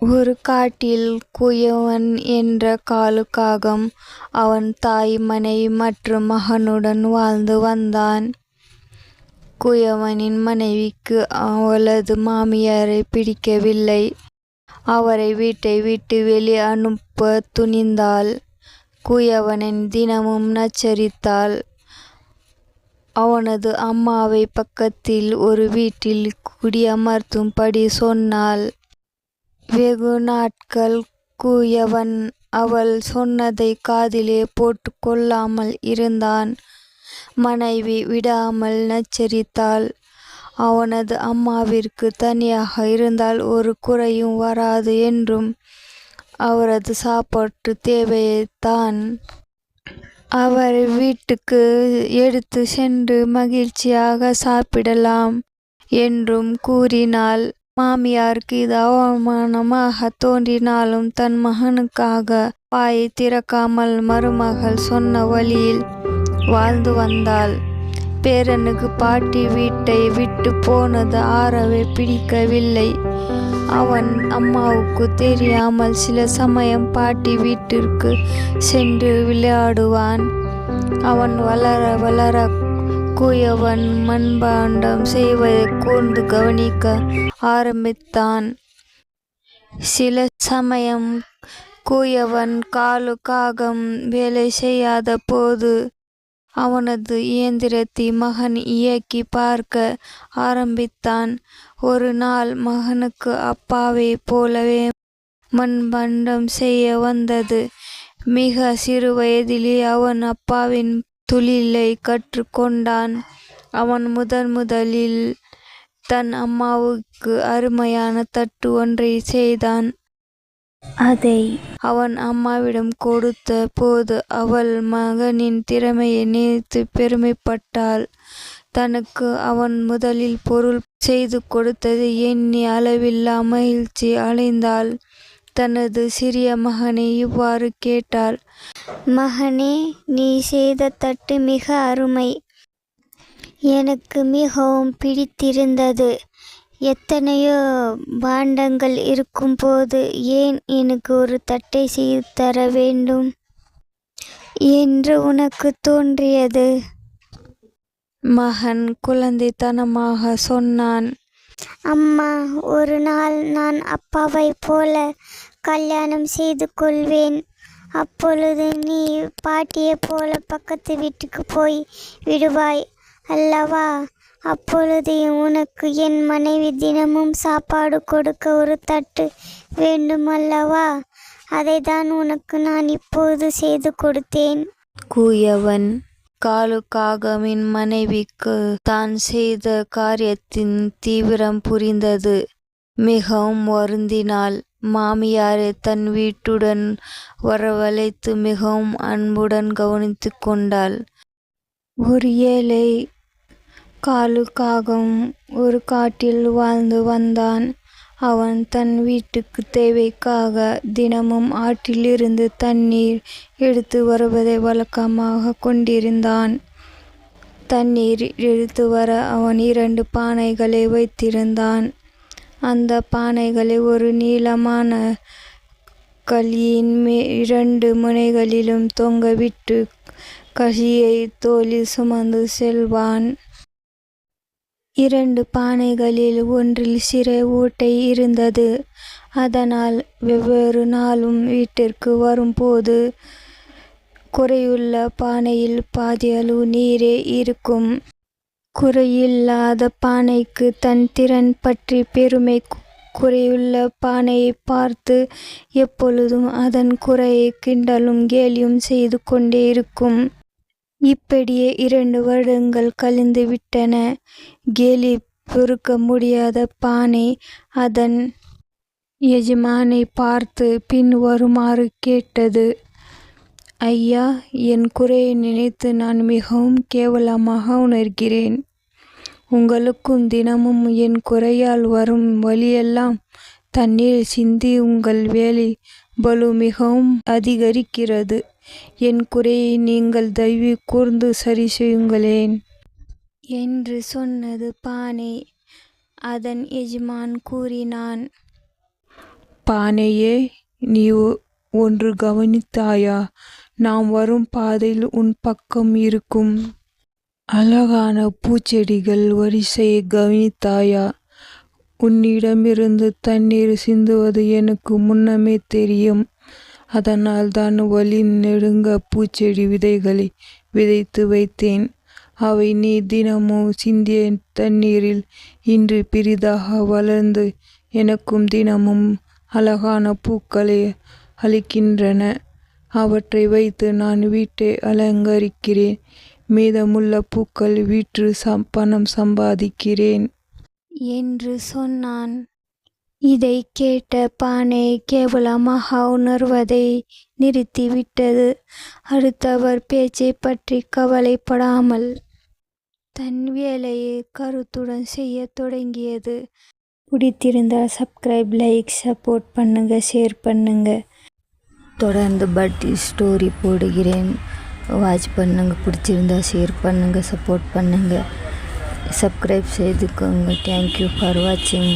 ஒரு காட்டில் குயவன் என்ற காலுக்காகம் அவன் தாய் மனைவி மற்றும் மகனுடன் வாழ்ந்து வந்தான். குயவனின் மனைவிக்கு அவளது மாமியாரை பிடிக்கவில்லை. அவரை வீட்டை விட்டு வெளியே அனுப்ப துணிந்தாள். குயவனை தினமும் நச்சரித்தாள். அவனது அம்மாவை பக்கத்தில் ஒரு வீட்டில் குடியமர்த்தும்படி சொன்னாள். வெகு நாட்கள் கூயவன் அவள் சொன்னதை காதிலே போட்டு கொள்ளாமல் இருந்தான். மனைவி விடாமல் நச்சரித்தாள். அவனது அம்மாவிற்கு தனியாக இருந்தால் ஒரு குறையும் வராது என்றும் அவரது சாப்பாட்டு தேவையைத்தான் அவர் வீட்டுக்கு எடுத்து சென்று மகிழ்ச்சியாக சாப்பிடலாம் என்றும் கூறினாள். மாமியாருக்கு இது அவமானமாக தோன்றினாலும் தன் மகனுக்காக வாயைத் திறக்காமல் மருமகள் சொன்ன வழியில் வாழ்ந்து வந்தாள். பேரனுக்கு பாட்டி வீட்டை விட்டு போனது ஆறவே பிடிக்கவில்லை. அவன் அம்மாவுக்கு தெரியாமல் சில சமயம் பாட்டி வீட்டிற்கு சென்று விளையாடுவான். அவன் வளர வளர குயவன் மண்பாண்டம் செய்வதை கூர்ந்து கவனிக்க ஆரம்பித்தான். சில சமயம் குயவன் காலுக்காகம் வேலை செய்யாத போது அவனது இயந்திரத்தை மகன் இயக்கிப் பார்க்க ஆரம்பித்தான். ஒரு நாள் மகனுக்கு அப்பாவை போலவே மண்பாண்டம் செய்ய வந்தது. மிக சிறு வயதிலே அவன் அப்பாவின் தொழிலைக் கற்றுக் கொண்டான். அவன் முதன் முதலில் தன் அம்மாவுக்கு அருமையான தட்டு ஒன்றைச் செய்தான். அதை அவன் அம்மாவிடம் கொடுத்த போது அவள் மகனின் திறமையை நினைத்துப் பெருமைப்பட்டாள். தனக்கு அவன் முதலில் பொருள் செய்து கொடுத்ததை எண்ணி அளவில்லா மகிழ்ச்சி அடைந்தாள். தனது சிறிய மகனை இவ்வாறு கேட்டாள். மகனே நீ செய்த தட்டு மிக அருமை. எனக்கு மிகவும் பிடித்திருந்தது. எத்தனையோ பாண்டங்கள் இருக்கும்போது ஏன் எனக்கு ஒரு தட்டைச் செய்து தர வேண்டும்? என்று உனக்குத் தோன்றியது? மகன் குழந்தைத்தனமாகச் சொன்னான். அம்மா ஒரு நாள் நான் அப்பாவைப் போல கல்யாணம் செய்து கொள்வேன். அப்பொழுது நீ பாட்டியைப் போல பக்கத்து வீட்டுக்கு போய் விடுவாய் அல்லவா? அப்பொழுது உனக்கு என் மனைவி தினமும் சாப்பாடு கொடுக்க ஒரு தட்டு வேண்டுமல்லவா? தான் உனக்கு நான் இப்போது செய்து கொடுத்தேன். கூயவன் காலுக்காகமின் மனைவிக்கு தான் செய்த காரியத்தின் தீவிரம் புரிந்தது. மிகவும் வருந்தினாள். மாமியாரை தன் வீட்டுடன் வரவழைத்து மிகவும் அன்புடன் கவனித்து கொண்டாள். ஒரு ஏழை காலுக்காகவும் ஒரு காட்டில் வாழ்ந்து வந்தான். அவன் தன் வீட்டுக்கு தேவைக்காக தினமும் ஆற்றிலிருந்து தண்ணீர் எடுத்து வருவதை வழக்கமாக கொண்டிருந்தான். தண்ணீர் எடுத்து வர அவன் இரண்டு பானைகளை வைத்திருந்தான். அந்த பானைகளை ஒரு நீளமான கழியின் இரண்டு முனைகளிலும் தொங்கவிட்டு கசியை தோளில் சுமந்து செல்வான். இரண்டு பானைகளில் ஒன்றில் சிறை ஓட்டை இருந்தது. அதனால் வெவ்வேறு நாளும் வீட்டிற்கு வரும்போது குறையுள்ள பானையில் பாதியளவு நீரே இருக்கும். குறையில்லாத பானைக்கு தன் திறன் பற்றி பெருமை குறையுள்ள பானையை பார்த்து எப்பொழுதும் அதன் குறையை கிண்டலும் கேலியும் செய்து கொண்டே இருக்கும். இப்படியே இரண்டு வருடங்கள் கழிந்து விட்டன. கேலி பொறுக்க முடியாத பானை அதன் எஜமானை பார்த்து பின் வருமாறு கேட்டது. ஐயா என் குறையை நினைத்து நான் மிகவும் கேவலமாக உணர்கிறேன். உங்களுக்கும் தினமும் என் குறையால் வரும் வழியெல்லாம் தண்ணீர் சிந்தி உங்கள் வேலை பலு மிகவும் அதிகரிக்கிறது. என் குறையை நீங்கள் தயவு கூர்ந்து சரி செய்யுங்களேன். என்று சொன்னது பானை. அதன் எஜமான் கூறினான் பானையே நீ ஒன்று கவனித்தாயா நாம் வரும் பாதையில் உன் பக்கம் இருக்கும் அழகான பூச்செடிகள் வரிசையை கவனித்தாயா உன்னிடமிருந்து தண்ணீர் சிந்துவது எனக்கு முன்னமே தெரியும் அதனால் தான் வழி நெடுங்க பூச்செடி விதைகளை விதைத்து வைத்தேன். அவை நீ தினமும் சிந்திய தண்ணீரில் இன்று பெரிதாக வளர்ந்து எனக்கும் தினமும் அழகான பூக்களை அளிக்கின்றன. அவற்றை வைத்து நான் வீட்டை அலங்கரிக்கிறேன். மீதமுள்ள பூக்கள் வீற்று சம் பணம் சம்பாதிக்கிறேன். என்று சொன்னான். இதை கேட்ட பானை கேவலமாக உணர்வதை நிறுத்திவிட்டது. அடுத்தவர் பேச்சை பற்றி கவலைப்படாமல் தன் வேலையை கருத்துடன் செய்ய தொடங்கியது. பிடித்திருந்தால் சப்ஸ்கிரைப் லைக் சப்போர்ட் பண்ணுங்க ஷேர் பண்ணுங்க. தொடர்ந்து பட் ஸ்டோரி போடுகிறேன். வாட்ச் பண்ணுங்கள் பிடிச்சிருந்தா ஷேர் பண்ணுங்கள் சப்போர்ட் பண்ணுங்கள் சப்ஸ்கிரைப் செய்துக்கோங்க. தேங்க்யூ ஃபார் வாட்சிங்